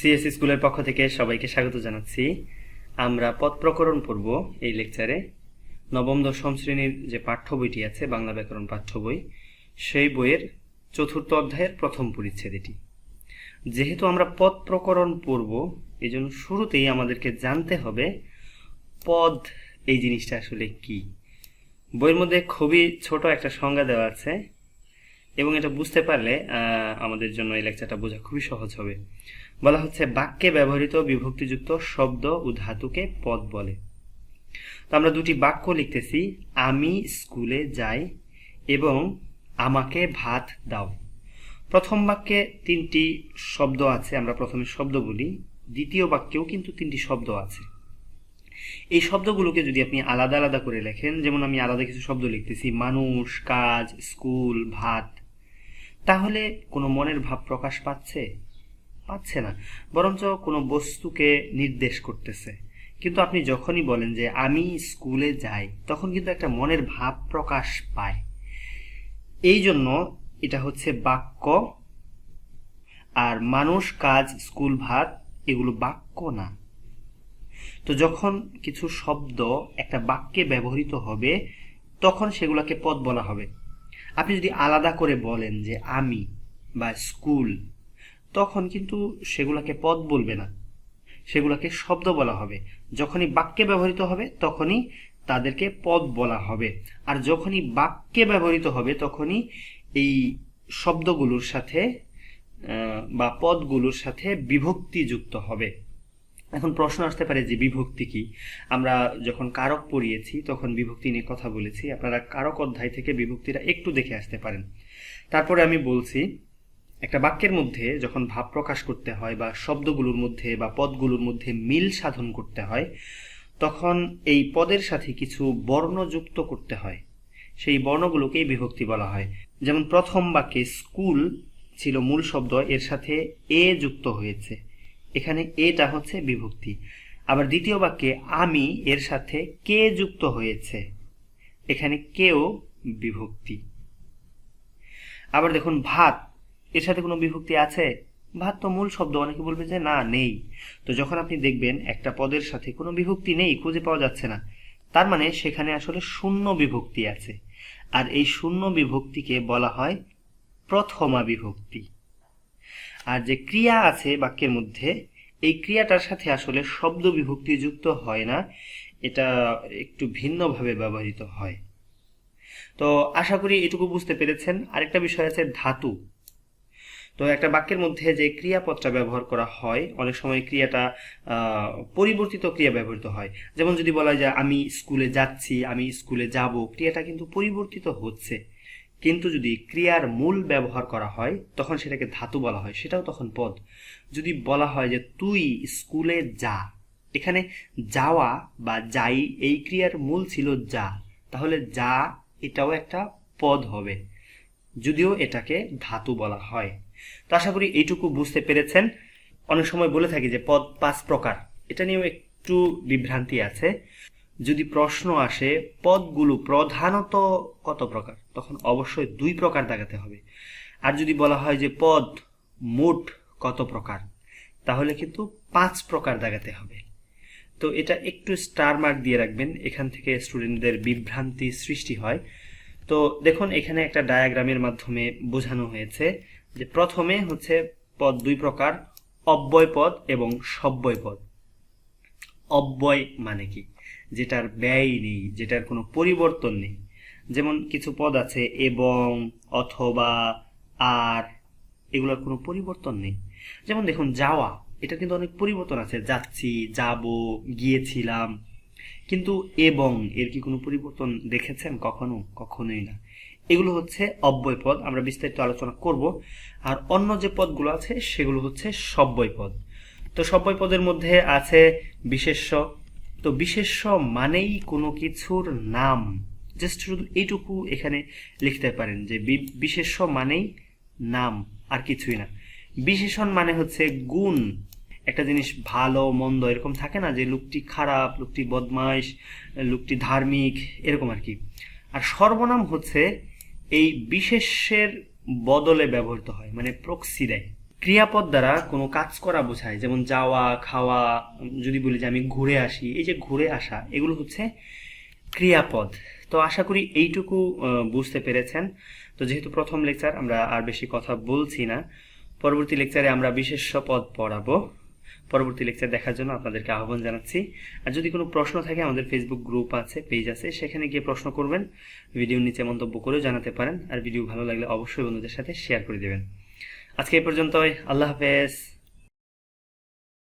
CS স্কুলের পক্ষ থেকে সবাইকে স্বাগত জানাচ্ছি। আমরা পথ প্রকরণ পড়ব এই লেকচারে। নবম দশম শ্রেণির যে পাঠ্য বইটি আছে, বাংলা ব্যাকরণ পাঠ্য বই, সেই বইয়ের চতুর্থ অধ্যায়ের প্রথম পরিচ্ছেদ এটি যেহেতু আমরা পদ প্রকরণ পড়ব এই জন্য শুরুতেই আমাদেরকে জানতে হবে পদ এই জিনিসটা আসলে কি। বইয়ের মধ্যে খুবই ছোট একটা সংজ্ঞা দেওয়া আছে, এবং এটা বুঝতে পারলে আমাদের জন্য এই লেকচারটা বোঝা খুবই সহজ হবে। বলা হচ্ছে বাক্যে ব্যবহৃত বিভক্তিযুক্ত শব্দ ও ধাতুকে পদ বলে। তো আমরা দুটি বাক্য লিখতেছি, আমি স্কুলে যাই এবং আমাকে ভাত দাও। প্রথম বাক্যে তিনটি শব্দ আছে, আমরা প্রথমে শব্দ বলি, দ্বিতীয় বাক্যেও কিন্তু তিনটি শব্দ আছে। এই শব্দগুলোকে যদি আপনি আলাদা আলাদা করে লেখেন, যেমন আমি আলাদা কিছু শব্দ লিখতেছি, মানুষ, কাজ, স্কুল, ভাত, তাহলে কোনো মনের ভাব প্রকাশ পাচ্ছে? পাচ্ছে না। বরঞ্চ কোনো বস্তুকে নির্দেশ করতেছে। কিন্তু আপনি যখনই বলেন যে আমি স্কুলে যাই, তখন কিন্তু একটা মনের ভাব প্রকাশ পায়। এই জন্য এটা হচ্ছে বাক্য। আর মানুষ, কাজ, স্কুল, ভাত, এগুলো বাক্য না। তো যখন কিছু শব্দ একটা বাক্যে ব্যবহৃত হবে, তখন সেগুলোকে পদ বলা হবে। আপনি যদি আলাদা করে বলেন যে আমি বা স্কুল তখন কিন্তু সেগুলোকে পদ বলবে না। সেগুলোকে শব্দ বলা হবে। যখনই বাক্যে ব্যবহৃত হবে, তখনই তাদেরকে পদ বলা হবে। আর যখনই বাক্যে ব্যবহৃত হবে, তখনই এই শব্দগুলোর সাথে বা পদগুলোর সাথে বিভক্তি যুক্ত হবে। এখন প্রশ্ন আসতে পারে যে বিভক্তি কি? আমরা যখন কারক পড়িয়েছি, তখন বিভক্তি নিয়ে কথা বলেছি। আপনারা কারক অধ্যায় থেকে বিভক্তিটা একটু দেখে আসতে পারেন। তারপরে আমি বলছি একটা বাক্যের মধ্যে যখন ভাব প্রকাশ করতে হয় বা শব্দগুলোর মধ্যে বা পদগুলোর মধ্যে মিল সাধন করতে হয়, তখন এই পদের সাথে কিছু বর্ণ যুক্ত করতে হয়। সেই বর্ণগুলোকেই বিভক্তি বলা হয়। যেমন প্রথম বাক্যে স্কুল ছিল মূল শব্দ, এর সাথে এ যুক্ত হয়েছে। এখানে এটা হচ্ছে বিভক্তি। আবার দ্বিতীয় বাক্যে আমি, এর সাথে কে যুক্ত হয়েছে। এখানে কেও বিভক্তি। আবার দেখুন, ভাত এর সাথে কোনো বিভক্তি আছে? ভাত তো মূল শব্দ, অনেকে বলবে যে না, নেই। তো যখন আপনি দেখবেন একটা পদের সাথে কোনো বিভক্তি নেই, খুঁজে পাওয়া যাচ্ছে না। তার মানে সেখানে আসলে শূন্য বিভক্তি আছে। আর এই শূন্য বিভক্তিকে বলা হয় প্রথমা বিভক্তি। আর যে ক্রিয়া আছে বাক্যের মধ্যে, এই ক্রিয়াটার সাথে আসলে শব্দ বিভক্তি যুক্ত হয় না। এটা একটু ভিন্নভাবে ব্যবহৃত হয়। তো আশা করি এটুকু বুঝতে পেরেছেন। আরেকটা বিষয় আছে ধাতু। তো একটা বাক্যের মধ্যে যে ক্রিয়াপদটা ব্যবহার করা হয়, অনেক সময় ক্রিয়াটা পরিবর্তিত ক্রিয়া ব্যবহৃত হয়। যেমন যদি বলা যায় আমি স্কুলে যাচ্ছি, আমি স্কুলে যাব, ক্রিয়াটা কিন্তু পরিবর্তিত হচ্ছে। কিন্তু যদি ক্রিয়ার মূল ব্যবহার করা হয়, তখন সেটাকে ধাতু বলা হয়, সেটাও তখন পদ। যদি বলা হয় যে তুই স্কুলে যা, এখানে যাওয়া বা যাই, এই ক্রিয়ার মূল ছিল যা, তাহলে যা এটাও একটা পদ হবে। যদিও এটাকে ধাতু বলা হয়। তো আশা করি এইটুকু বুঝতে পেরেছেন। অনেক সময় বলে থাকি যে পদ পাঁচ প্রকার। এটা নিয়েও একটু বিভ্রান্তি আছে। যদি প্রশ্ন আসে, পদগুলো প্রধানত কত প্রকার? তখন অবশ্যই দুই প্রকার দেখাতে হবে। আর যদি বলা হয় যে পদ মোট কত প্রকার, তাহলে কিন্তু পাঁচ প্রকার দেখাতে হবে। তো এটা একটু স্টার মার্ক দিয়ে রাখবেন, এখান থেকে স্টুডেন্টদের বিভ্রান্তি সৃষ্টি হয়। তো দেখুন, এখানে একটা ডায়াগ্রামের মাধ্যমে বোঝানো হয়েছে যে প্রথমে হচ্ছে পদ দুই প্রকার, অব্যয় পদ এবং সব্যয় পদ। অব্যয় মানে কি? যেটার ব্যয় নেই, যেটার কোনো পরিবর্তন নেই। যেমন কিছু পদ আছে, এবং, অথবা, আর, এগুলোর কোনো পরিবর্তন নেই। যেমন দেখুন, যাওয়া এটা কিন্তু অনেক পরিবর্তন আছে। যাচ্ছি, যাব, গিয়েছিলাম। কিন্তু এবং, এর কি কোনো পরিবর্তন দেখেছেন কখনো? কখনোই না। এগুলো হচ্ছে অব্যয় পদ। আমরা বিস্তারিত আলোচনা করব। আর অন্য যে পদগুলো আছে, সেগুলো হচ্ছে সব্যয় পদ। তো সব্যয় পদের মধ্যে আছে বিশেষ্য। তো বিশেষ্য মানেই কোনো কিছুর নাম। জাস্ট শুধু এইটুকু এখানে লিখতে পারেন যে বিশেষ্য মানেই নাম, আর কিছুই না। বিশেষণ মানে হচ্ছে গুণ। একটা জিনিস ভালো, মন্দ এরকম থাকে না যে লোকটি খারাপ, লোকটি বদমাইশ, লোকটি ধার্মিক, এরকম আর কি। আর সর্বনাম হচ্ছে এই বিশেষের বদলে ব্যবহৃত হয় মানে প্রক্সি দেয়। ক্রিয়াপদ দ্বারা কোনো কাজ করা বোঝায়, যেমন যাওয়া, খাওয়া, যদি বলি যে আমি ঘুরে আসি, এই যে ঘুরে আসা, এগুলো হচ্ছে ক্রিয়াপদ। তো আশা করি এইটুকু বুঝতে পেরেছেন। তো যেহেতু প্রথম লেকচার, আমরা আর বেশি কথা বলছি না, পরবর্তী লেকচারে আমরা বিশেষ্য পদ পড়াবো। পরবর্তী লেকচার দেখার জন্য আপনাদেরকে আহ্বান জানাচ্ছি। আর যদি কোনো প্রশ্ন থাকে, আমাদের ফেসবুক গ্রুপ আছে পেজ আছে, সেখানে গিয়ে প্রশ্ন করবেন। ভিডিওর নিচে মন্তব্য করেও জানাতে পারেন। আর ভিডিও ভালো লাগলে অবশ্যই বন্ধুদের সাথে শেয়ার করে দেবেন। আজকে এই পর্যন্তই। আল্লাহ হাফেজ।